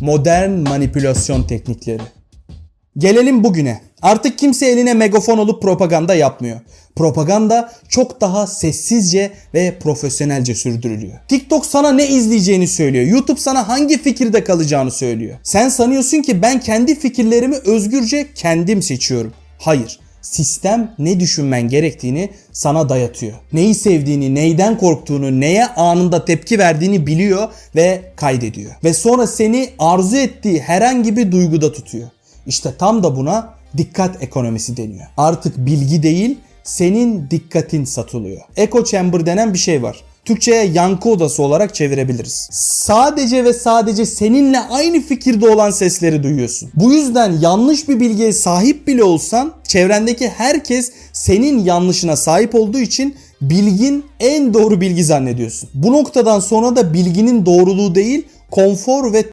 Modern manipülasyon teknikleri. Gelelim bugüne. Artık kimse eline megafon olup propaganda yapmıyor. Propaganda çok daha sessizce ve profesyonelce sürdürülüyor. TikTok sana ne izleyeceğini söylüyor. YouTube sana hangi fikirde kalacağını söylüyor. Sen sanıyorsun ki ben kendi fikirlerimi özgürce kendim seçiyorum. Hayır. Sistem ne düşünmen gerektiğini sana dayatıyor. Neyi sevdiğini, neyden korktuğunu, neye anında tepki verdiğini biliyor ve kaydediyor. Ve sonra seni arzu ettiği herhangi bir duyguda tutuyor. İşte tam da buna dikkat ekonomisi deniyor. Artık bilgi değil, senin dikkatin satılıyor. Echo chamber denen bir şey var. Türkçe'ye yankı odası olarak çevirebiliriz. Sadece ve sadece seninle aynı fikirde olan sesleri duyuyorsun. Bu yüzden yanlış bir bilgiye sahip bile olsan çevrendeki herkes senin yanlışına sahip olduğu için bilgin en doğru bilgi zannediyorsun. Bu noktadan sonra da bilginin doğruluğu değil konfor ve